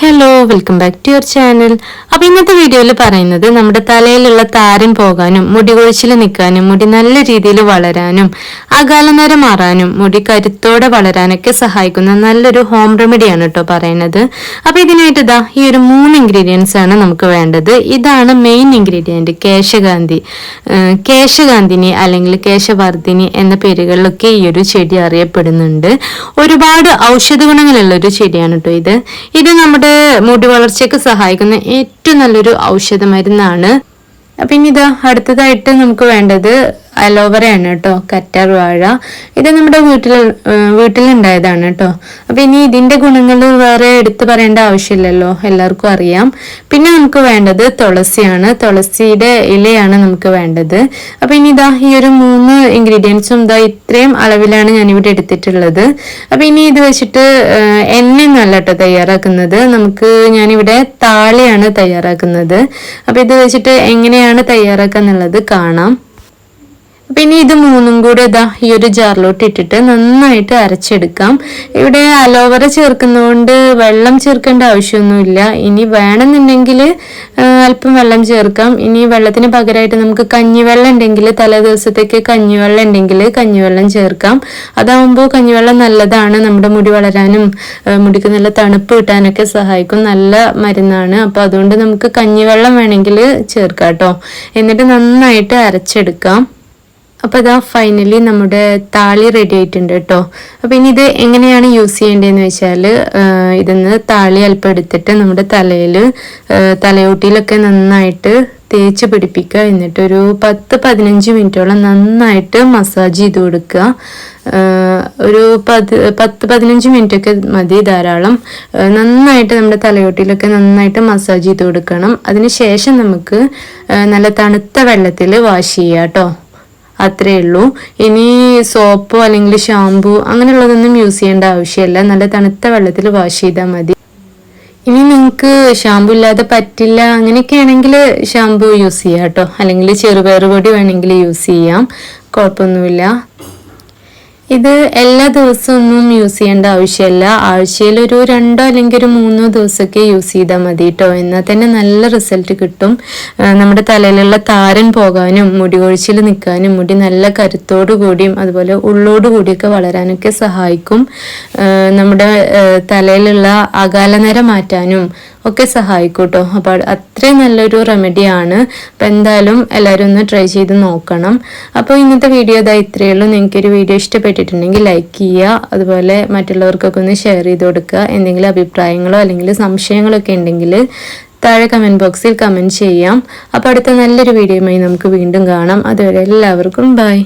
Hello welcome back to your channel അപ്പൊ ഇന്നത്തെ വീഡിയോയിൽ പറയുന്നത് നമ്മുടെ തലയിലുള്ള താരം പോകാനും മുടി കൊഴിച്ചിൽ നിൽക്കാനും മുടി നല്ല രീതിയിൽ വളരാനും അകാലനര മാറാനും മുടി കരുത്തോടെ വളരാനൊക്കെ സഹായിക്കുന്ന നല്ലൊരു ഹോം റെമഡിയാണ് കേട്ടോ പറയുന്നത്. അപ്പൊ ഇതിനായിട്ട് ഇതാ ഈ ഒരു മൂന്ന് ഇൻഗ്രീഡിയൻസ് ആണ് നമുക്ക് വേണ്ടത്. ഇതാണ് മെയിൻ ഇൻഗ്രീഡിയന്റ് കേശകാന്തി. കേശകാന്തിനി അല്ലെങ്കിൽ കേശവർദ്ധിനി എന്ന പേരുകളിലൊക്കെ ഈ ഒരു ചെടി അറിയപ്പെടുന്നുണ്ട്. ഒരുപാട് ഔഷധ ഗുണങ്ങളുള്ള ഒരു ചെടിയാണ് കേട്ടോ ഇത്. ഇത് നമ്മുടെ മുടി വളർച്ചയ്ക്ക് സഹായിക്കുന്ന ഏറ്റവും നല്ലൊരു ഔഷധ മരുന്നാണ് അപ്പം ഇനി ഇതാ അടുത്തതായിട്ട് നമുക്ക് വേണ്ടത് അലോവറയാണ് കേട്ടോ കറ്റാർ വാഴ ഇത് നമ്മുടെ വീട്ടിൽ വീട്ടിലുണ്ടായതാണ് കേട്ടോ. അപ്പൊ ഇനി ഇതിന്റെ ഗുണങ്ങൾ വേറെ എടുത്തു പറയേണ്ട ആവശ്യമില്ലല്ലോ എല്ലാവർക്കും അറിയാം. പിന്നെ നമുക്ക് വേണ്ടത് തുളസിയാണ്. തുളസിയുടെ ഇലയാണ് നമുക്ക് വേണ്ടത്. അപ്പൊ ഇനി ഇതാ ഈ ഒരു മൂന്ന് ഇൻഗ്രീഡിയൻസും ഇതാ ഇത്രയും അളവിലാണ് ഞാനിവിടെ എടുത്തിട്ടുള്ളത്. അപ്പൊ ഇനി ഇത് വെച്ചിട്ട് എണ്ണ നല്ല അല്ല കേട്ടോ തയ്യാറാക്കുന്നത്. നമുക്ക് ഞാനിവിടെ താളിയാണ് തയ്യാറാക്കുന്നത്. അപ്പൊ ഇത് വെച്ചിട്ട് എങ്ങനെയാണ് തയ്യാറാക്കുക എന്നുള്ളത് കാണാം. പിന്നെ ഇത് മൂന്നും കൂടെ ഇതാ ഈ ഒരു ജാറിലോട്ട് ഇട്ടിട്ട് നന്നായിട്ട് അരച്ചെടുക്കാം. ഇവിടെ അലോവറ ചേർക്കുന്നതുകൊണ്ട് വെള്ളം ചേർക്കേണ്ട ആവശ്യമൊന്നുമില്ല. ഇനി വേണമെന്നുണ്ടെങ്കിൽ അല്പം വെള്ളം ചേർക്കാം. ഇനി വെള്ളത്തിന് പകരമായിട്ട് നമുക്ക് കഞ്ഞിവെള്ളം ഉണ്ടെങ്കിൽ തലേ ദിവസത്തേക്ക് കഞ്ഞിവെള്ളം ഉണ്ടെങ്കിൽ കഞ്ഞിവെള്ളം ചേർക്കാം. അതാവുമ്പോൾ കഞ്ഞിവെള്ളം നല്ലതാണ്. നമ്മുടെ മുടി വളരാനും മുടിക്ക് നല്ല തണുപ്പ് കിട്ടാനൊക്കെ സഹായിക്കും. നല്ല മരുന്നാണ്. അപ്പോൾ അതുകൊണ്ട് നമുക്ക് കഞ്ഞിവെള്ളം വേണമെങ്കിൽ ചേർക്കാം കേട്ടോ. എന്നിട്ട് നന്നായിട്ട് അരച്ചെടുക്കാം. അപ്പോൾ ഇതാ ഫൈനലി നമ്മുടെ താളി റെഡി ആയിട്ടുണ്ട് കേട്ടോ അപ്പോൾ ഇനി ഇത് എങ്ങനെയാണ് യൂസ് ചെയ്യേണ്ടതെന്ന് വെച്ചാൽ ഇതിന്ന് താളി അല്പം എടുത്തിട്ട് നമ്മുടെ തലയിൽ തലയോട്ടിയിലൊക്കെ നന്നായിട്ട് തേച്ച് പിടിപ്പിക്കുക. എന്നിട്ട് ഒരു പത്ത് പതിനഞ്ച് മിനിറ്റോളം നന്നായിട്ട് മസാജ് ചെയ്ത് കൊടുക്കുക. ഒരു പത് പത്ത് പതിനഞ്ച് മിനിറ്റൊക്കെ മതി ധാരാളം. നന്നായിട്ട് നമ്മുടെ തലയോട്ടിയിലൊക്കെ നന്നായിട്ട് മസാജ് ചെയ്ത് കൊടുക്കണം. അതിന് ശേഷം നമുക്ക് നല്ല തണുത്ത വെള്ളത്തിൽ വാഷ് ചെയ്യാം കേട്ടോ അത്രേ ഉള്ളൂ. ഇനി സോപ്പോ അല്ലെങ്കിൽ ഷാമ്പു അങ്ങനെയുള്ളതൊന്നും യൂസ് ചെയ്യേണ്ട ആവശ്യമില്ല. നല്ല തണുത്ത വെള്ളത്തിൽ വാഷ് ചെയ്താൽ മതി. ഇനി നിങ്ങൾക്ക് ഷാമ്പു ഇല്ലാതെ പറ്റില്ല അങ്ങനെയൊക്കെ ആണെങ്കിൽ ഷാമ്പു യൂസ് ചെയ്യാം കേട്ടോ. അല്ലെങ്കിൽ ചെറുപയർ പൊടി വേണമെങ്കിൽ യൂസ് ചെയ്യാം. കുഴപ്പമൊന്നുമില്ല. ഇത് എല്ലാ ദിവസവും ഒന്നും യൂസ് ചെയ്യേണ്ട ആവശ്യമില്ല. ആഴ്ചയിൽ ഒരു രണ്ടോ അല്ലെങ്കിൽ ഒരു മൂന്നോ ദിവസമൊക്കെ യൂസ് ചെയ്താൽ മതി കേട്ടോ എന്നാൽ തന്നെ നല്ല റിസൾട്ട് കിട്ടും. നമ്മുടെ തലയിലുള്ള താരൻ പോകാനും മുടി കൊഴിച്ചിൽ നിൽക്കാനും മുടി നല്ല കരുത്തോടു കൂടിയും അതുപോലെ ഉള്ളോട് കൂടിയൊക്കെ വളരാനൊക്കെ സഹായിക്കും. നമ്മുടെ തലയിലുള്ള അകാലനര മാറ്റാനും ഒക്കെ സഹായിക്കും കേട്ടോ അപ്പോൾ അത്രയും നല്ലൊരു റെമഡിയാണ് അപ്പം എന്തായാലും എല്ലാവരും ഒന്ന് ട്രൈ ചെയ്ത് നോക്കണം. അപ്പോൾ ഇന്നത്തെ വീഡിയോ ഇതാ ഇത്രയേ ഉള്ളൂ. നിങ്ങൾക്ക് ഒരു വീഡിയോ ഇഷ്ടപ്പെട്ടിട്ടുണ്ടെങ്കിൽ ലൈക്ക് ചെയ്യുക. അതുപോലെ മറ്റുള്ളവർക്കൊക്കെ ഒന്ന് ഷെയർ ചെയ്ത് കൊടുക്കുക. എന്തെങ്കിലും അഭിപ്രായങ്ങളോ അല്ലെങ്കിൽ സംശയങ്ങളോ ഒക്കെ ഉണ്ടെങ്കിൽ താഴെ കമന്റ് ബോക്സിൽ കമന്റ് ചെയ്യാം. അപ്പോൾ അടുത്ത നല്ലൊരു വീഡിയോയുമായി നമുക്ക് വീണ്ടും കാണാം. അതുവരെ എല്ലാവർക്കും ബൈ